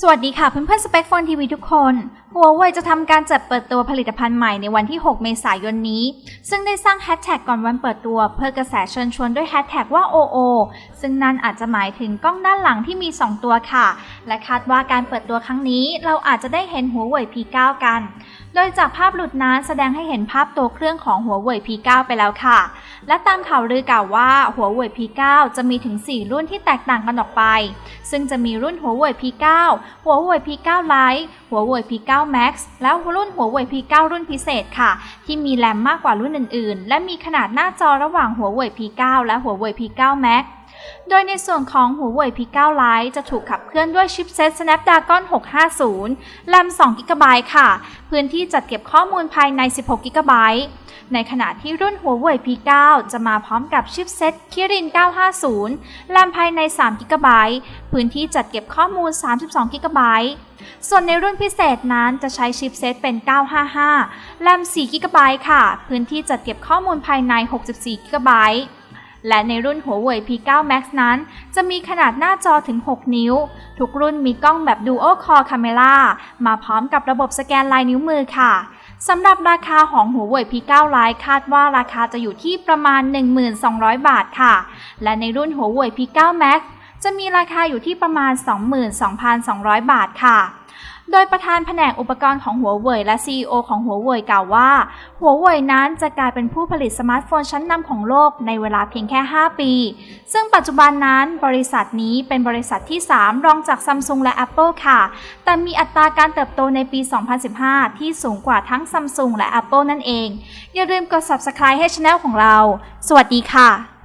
สวัสดีค่ะเพื่อนๆสเปคโฟนทีวีทุกคน Huawei จะทำการจัดเปิดตัวผลิตภัณฑ์ใหม่ในวันที่ 6 เมษายนนี้ ซึ่งได้สร้างแฮชแท็กก่อนวันเปิดตัว เพื่อกระแสเชิญชวนด้วยแฮชแท็กว่า OO ซึ่งนั่นอาจจะหมายถึงกล้องด้านหลังที่มี 2 ตัวค่ะ และคาดว่าการเปิดตัวครั้งนี้เราอาจจะได้เห็น Huawei P9 กัน โดยจากภาพหลุดนั้นแสดงให้เห็นภาพตัวเครื่องของ Huawei P9 ไปแล้วค่ะ และตามข่าวลือกล่าวว่า Huawei P9 จะมีถึง 4 รุ่นที่แตกต่างกันออกไป ซึ่งจะมีรุ่น Huawei P9 Huawei P9 Lite Huawei P9 Max และรุ่น Huawei P9 รุ่นพิเศษค่ะ ที่มีแรมมากกว่ารุ่นอื่นๆ และมีขนาดหน้าจอระหว่าง Huawei P9 และ Huawei P9 Max โดยในส่วนของ Huawei P9 Lite จะถูกขับเคลื่อนด้วยชิปเซ็ต Snapdragon 650 แรม2 g b ค่ะ พื้นที่จัดเก็บข้อมูลภายใน 16 g b ในขณะที่รุ่น Huawei P9 จะมาพร้อมกับชิปเซ็ต Kirin 950 แรมภายใน3 g b พื้นที่จัดเก็บข้อมูล 32 g b ส่วนในรุ่นพิเศษนั้นจะใช้ชิปเซ็ตเป็น 955 แรม 4 g b ค่ะ พื้นที่จัดเก็บข้อมูลภายใน 64 g b และในรุ่น Huawei P9 Max นั้น จะมีขนาดหน้าจอถึง 6 นิ้ว ทุกรุ่นมีกล้องแบบ Dual Core Camera มาพร้อมกับระบบสแกนลายนิ้วมือค่ะสำหรับราคาของ Huawei P9 Lite คาดว่าราคาจะอยู่ที่ประมาณ 1200 บาทค่ะ และในรุ่น Huawei P9 Max จะมีราคาอยู่ที่ประมาณ 22,200 บาทค่ะโดยประธานแผนกอุปกรณ์ของหัวเว่ยและ CEO ของหัวเว่ยกล่าวว่าหัวเว่ยนั้นจะกลายเป็นผู้ผลิตสมาร์ทโฟนชั้นนำของโลกในเวลาเพียงแค่ 5 ปี ซึ่งปัจจุบันนั้นบริษัทนี้เป็นบริษัทที่ 3 รองจากซัมซุงและ Apple ค่ะ แต่มีอัตราการเติบโตในปี 2015 ที่สูงกว่าทั้งซัมซุงและ Apple นั่นเอง อย่าลืมกด subscribe ให้ช anel ของเรา สวัสดีค่ะ